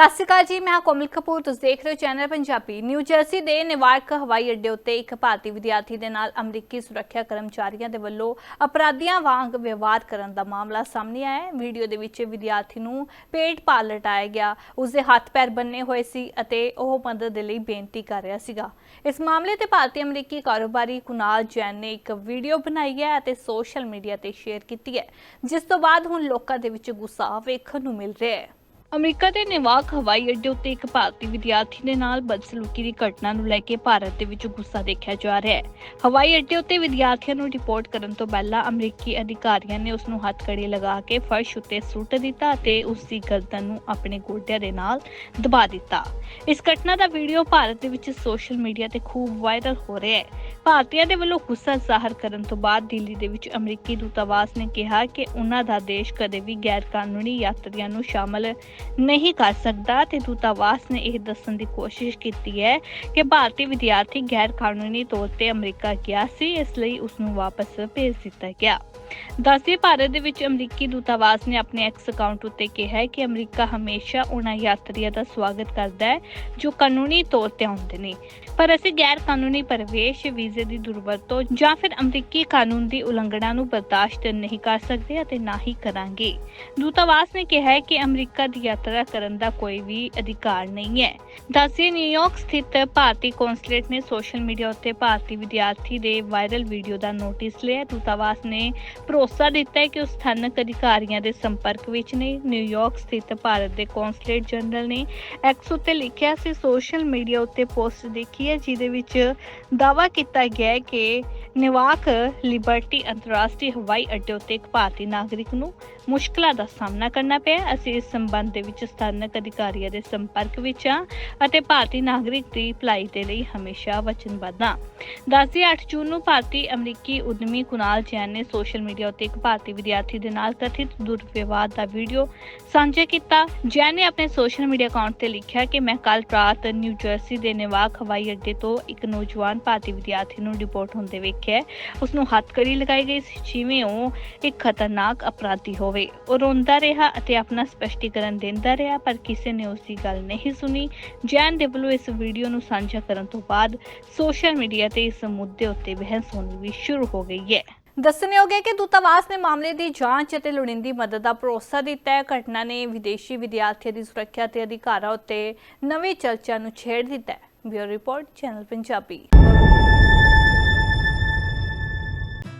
ਸਤਿ ਸ਼੍ਰੀ ਅਕਾਲ ਜੀ, ਮੈਂ ਕੋਮਲ ਕਪੂਰ, ਤੁਸੀਂ ਦੇਖ ਰਹੇ ਹੋ ਚੈਨਲ ਪੰਜਾਬੀ ਨਿਊ ਜਰਸੀ ਦੇ ਨਿਵਾਰਕ ਹਵਾਈ ਅੱਡੇ ਉੱਤੇ ਇੱਕ ਭਾਰਤੀ ਵਿਦਿਆਰਥੀ ਦੇ ਨਾਲ ਅਮਰੀਕੀ ਸੁਰੱਖਿਆ ਕਰਮਚਾਰੀਆਂ ਦੇ ਵੱਲੋਂ ਅਪਰਾਧੀਆਂ ਵਾਂਗ ਵਿਵਹਾਰ ਕਰਨ ਦਾ ਮਾਮਲਾ ਸਾਹਮਣੇ ਆਇਆ ਹੈ। ਵੀਡੀਓ ਦੇ ਵਿੱਚ ਵਿਦਿਆਰਥੀ ਨੂੰ ਪੇਟ ਪਾਲ ਲਟਾਇਆ ਗਿਆ, ਉਸ ਦੇ ਹੱਥ ਪੈਰ ਬੰਨੇ ਹੋਏ ਸੀ ਅਤੇ ਉਹ ਮਦਦ ਦੇ ਲਈ ਬੇਨਤੀ ਕਰ ਰਿਹਾ ਸੀਗਾ। ਇਸ ਮਾਮਲੇ ਤੇ ਭਾਰਤੀ ਅਮਰੀਕੀ ਕਾਰੋਬਾਰੀ ਕੁਨਾਲ ਜੈਨ ਨੇ ਇੱਕ ਵੀਡੀਓ ਬਣਾਈ ਹੈ ਅਤੇ ਸੋਸ਼ਲ ਮੀਡੀਆ ਤੇ ਸ਼ੇਅਰ ਕੀਤੀ ਹੈ, ਜਿਸ ਤੋਂ ਬਾਅਦ ਹੁਣ ਲੋਕਾਂ ਦੇ ਵਿੱਚ ਗੁੱਸਾ ਵੇਖਣ ਨੂੰ ਮਿਲ ਰਿਹਾ ਹੈ। ਅਮਰੀਕਾ ਦੇ ਨਿਵਾਕ ਹਵਾਈ ਅੱਡੇ ਉੱਤੇ ਇੱਕ ਭਾਰਤੀ ਵਿਦਿਆਰਥੀ ਦੇ ਨਾਲ ਬਦਸਲੂਕੀ ਦੀ ਘਟਨਾ ਨੂੰ ਲੈ ਕੇ ਭਾਰਤ ਦੇ ਵਿੱਚ ਗੁੱਸਾ ਦੇਖਿਆ ਜਾ ਰਿਹਾ ਹੈ। ਹਵਾਈ ਅੱਡੇ ਉੱਤੇ ਵਿਦਿਆਰਥੀਆਂ ਨੂੰ ਰਿਪੋਰਟ ਕਰਨ ਤੋਂ ਪਹਿਲਾਂ ਅਮਰੀਕੀ ਅਧਿਕਾਰੀਆਂ ਨੇ ਉਸ ਨੂੰ ਹੱਥਕੜੀ ਲਗਾ ਕੇ ਫਰਸ਼ ਉੱਤੇ ਸੁੱਟ ਦਿੱਤਾ ਅਤੇ ਉਸ ਦੀ ਗਰਦਨ ਨੂੰ ਆਪਣੇ ਗੋਡਿਆਂ ਦੇ ਨਾਲ ਦਬਾ ਦਿੱਤਾ। ਇਸ ਘਟਨਾ ਦਾ ਵੀਡੀਓ ਭਾਰਤ ਦੇ ਵਿੱਚ ਸੋਸ਼ਲ ਮੀਡੀਆ ਤੇ ਖੂਬ ਵਾਇਰਲ ਹੋ ਰਿਹਾ ਹੈ। ਭਾਰਤੀਆਂ ਦੇ ਵੱਲੋਂ ਗੁੱਸਾ ਜ਼ਾਹਰ ਕਰਨ ਤੋਂ ਬਾਅਦ ਦਿੱਲੀ ਦੇ ਵਿੱਚ ਅਮਰੀਕੀ ਦੂਤਾਵਾਸ ਨੇ ਕਿਹਾ ਕਿ ਉਹਨਾਂ ਦਾ ਦੇਸ਼ ਕਦੇ ਵੀ ਗੈਰ ਕਾਨੂੰਨੀ ਯਾਤਰੀਆਂ ਨੂੰ ਸ਼ਾਮਲ ਨਹੀਂ ਕਰ ਸਕਦਾ ਤੇ ਦੂਤਾਵਾਸ ਨੇ ਇਹ ਦੱਸਣ ਦੀ ਕੋਸ਼ਿਸ਼ ਕੀਤੀ ਹੈ ਕਿ ਭਾਰਤੀ ਵਿਦਿਆਰਥੀ ਗੈਰ ਕਾਨੂੰਨੀ ਤੌਰ ਤੇ ਅਮਰੀਕਾ ਗਿਆ ਸੀ, ਇਸ ਲਈ ਉਸ ਨੂੰ ਵਾਪਸ ਭੇਜ ਦਿੱਤਾ ਗਿਆ। ਦੱਸਦੇ ਭਾਰਤ ਦੇ ਵਿੱਚ ਅਮਰੀਕੀ ਦੂਤਾਵਾਸ ਨੇ ਆਪਣੇ ਐਕਸ ਅਕਾਊਂਟ ਉੱਤੇ ਕਿਹਾ ਹੈ ਕਿ ਅਮਰੀਕਾ ਹਮੇਸ਼ਾ ਉਹਨਾਂ ਯਾਤਰੀਆਂ ਦਾ ਸਵਾਗਤ ਕਰਦਾ ਹੈ ਜੋ ਕਾਨੂੰਨੀ ਤੌਰ ਤੇ ਆਉਂਦੇ ਨੇ। ਪਰ ਅਸੀਂ ਗੈਰ ਕਾਨੂੰਨੀ ਪ੍ਰਵੇਸ਼, ਵੀਜ਼ੇ ਦੀ ਦੁਰਵਰਤੋਂ ਜਾਂ ਫਿਰ ਅਮਰੀਕੀ ਕਾਨੂੰਨ ਦੀ ਉਲੰਘਣਾ ਨੂੰ ਬਰਦਾਸ਼ਤ ਨਹੀਂ ਕਰ ਸਕਦੇ ਅਤੇ ਨਾ ਹੀ ਕਰਾਂਗੇ। ਦੂਤਾਵਾਸ ਨੇ ਕਿਹਾ ਹੈ ਕਿ ਅਮਰੀਕਾ ਦੀ ਯਾਤਰਾ ਕਰਨ ਦਾ ਕੋਈ ਵੀ ਅਧਿਕਾਰ ਨਹੀਂ ਹੈ। ਦੱਸਿਏ ਨਿਊਯਾਰਕ ਸਥਿਤ ਭਾਰਤੀ ਕੌਂਸਲੇਟ ਨੇ ਸੋਸ਼ਲ ਮੀਡੀਆ ਉੱਤੇ ਭਾਰਤੀ ਵਿਦਿਆਰਥੀ ਦੇ ਵਾਇਰਲ ਵੀਡੀਓ ਦਾ ਨੋਟਿਸ ਲਿਆ। ਦੂਤਾਵਾਸ ਨੇ ਭਰੋਸਾ ਦਿੱਤਾ ਹੈ ਕਿ ਉਹ ਸਥਾਨਕ ਅਧਿਕਾਰੀਆਂ ਦੇ ਸੰਪਰਕ ਵਿੱਚ ਨੇ। ਨਿਊਯਾਰਕ ਸਥਿਤ ਭਾਰਤ ਦੇ ਕੌਂਸਲੇਟ ਜਨਰਲ ਨੇ ਐਕਸ ਉੱਤੇ ਲਿਖਿਆ ਸੀ ਸੋਸ਼ਲ ਮੀਡੀਆ ਉੱਤੇ ਪੋਸਟ ਦੇਖੀ ਹੈ ਜਿਹਦੇ ਵਿੱਚ ਦਾਅਵਾ ਕੀਤਾ ਗਿਆ ਹੈ ਕਿ ਨਿਵਾਕ ਲਿਬਰਟੀ ਅੰਤਰਰਾਸ਼ਟਰੀ ਹਵਾਈ ਅੱਡੇ ਉੱਤੇ ਇੱਕ ਭਾਰਤੀ ਨਾਗਰਿਕ ਨੂੰ ਮੁਸ਼ਕਲਾਂ ਦਾ ਸਾਹਮਣਾ ਕਰਨਾ ਪਿਆ। ਅਸੀਂ ਇਸ ਸੰਬੰਧ ਦੇ ਵਿੱਚ ਸਥਾਨਕ ਅਧਿਕਾਰੀਆਂ ਦੇ ਸੰਪਰਕ ਵਿੱਚ ਹਾਂ ਅਤੇ ਭਾਰਤੀ ਨਾਗਰਿਕ ਦੀ ਭਲਾਈ ਦੇ ਲਈ ਹਮੇਸ਼ਾ ਵਚਨਬੱਧ ਹਾਂ। ਦੱਸਦੀ 8 ਜੂਨ ਨੂੰ ਭਾਰਤੀ ਅਮਰੀਕੀ ਉਦਮੀ ਕੁਨਾਲ ਜੈਨ ਨੇ ਸੋਸ਼ਲ ਮੀਡੀਆ ਉੱਤੇ ਇੱਕ ਭਾਰਤੀ ਵਿਦਿਆਰਥੀ ਦੇ ਨਾਲ ਕਥਿਤ ਦੁਰਵਿਵਹਾਰ ਦਾ ਵੀਡੀਓ ਸਾਂਝਾ ਕੀਤਾ। ਜੈਨ ਨੇ ਆਪਣੇ ਸੋਸ਼ਲ ਮੀਡੀਆ ਅਕਾਊਂਟ ਤੇ ਲਿਖਿਆ ਕਿ ਮੈਂ ਕੱਲ ਰਾਤ ਨਿਊ ਜਰਸੀ ਦੇ ਨਿਵਾਕ ਹਵਾਈ ਅੱਡੇ ਤੋਂ ਇੱਕ ਨੌਜਵਾਨ ਭਾਰਤੀ ਵਿਦਿਆਰਥੀ ਨੂੰ ਡਿਪੋਰਟ ਹੁੰਦੇ ਵੇਖਿਆ। ਉਸ ਨੂੰ ਹੱਥਕੜੀ ਲਗਾਈ ਗਈ ਸੀ, ਜਿਵੇਂ ਉਹ ਇੱਕ ਖਤਰਨਾਕ ਅਪਰਾਧੀ ਹੋਵੇ। ਉਹ ਰੋਂਦਾ ਰਿਹਾ ਅਤੇ ਆਪਣਾ ਸਪਸ਼ਟੀਕਰਨ ਦਿੰਦਾ ਰਿਹਾ, ਪਰ ਕਿਸੇ ਨੇ ਉਸ ਦੀ ਗੱਲ ਨਹੀਂ ਸੁਣੀ। ਜੈਨ ਦੇ ਇਸ ਵੀਡੀਓ ਨੂੰ ਸਾਂਝਾ ਕਰਨ ਤੋਂ ਬਾਅਦ ਸੋਸ਼ਲ ਮੀਡੀਆ ਤੇ ਇਸ ਮੁੱਦੇ ਉੱਤੇ ਬਹਿਸ ਹੋਣੀ ਵੀ ਸ਼ੁਰੂ ਹੋ ਗਈ ਹੈ। ਦੱਸਣਯੋਗ ਹੈ ਕਿ ਦੂਤਾਵਾਸ ਨੇ ਮਾਮਲੇ ਦੀ ਜਾਂਚ ਅਤੇ ਲੋੜੀਂਦੀ ਮਦਦ ਦਾ ਭਰੋਸਾ ਦਿੱਤਾ ਹੈ। ਘਟਨਾ ਨੇ ਵਿਦੇਸ਼ੀ ਵਿਦਿਆਰਥੀਆਂ ਦੀ ਸੁਰੱਖਿਆ ਤੇ ਅਧਿਕਾਰਾਂ ਉੱਤੇ ਨਵੀਂ ਚਰਚਾ ਨੂੰ ਛੇੜ ਦਿੱਤਾ ਹੈ। Bureau report, channel Punjabi.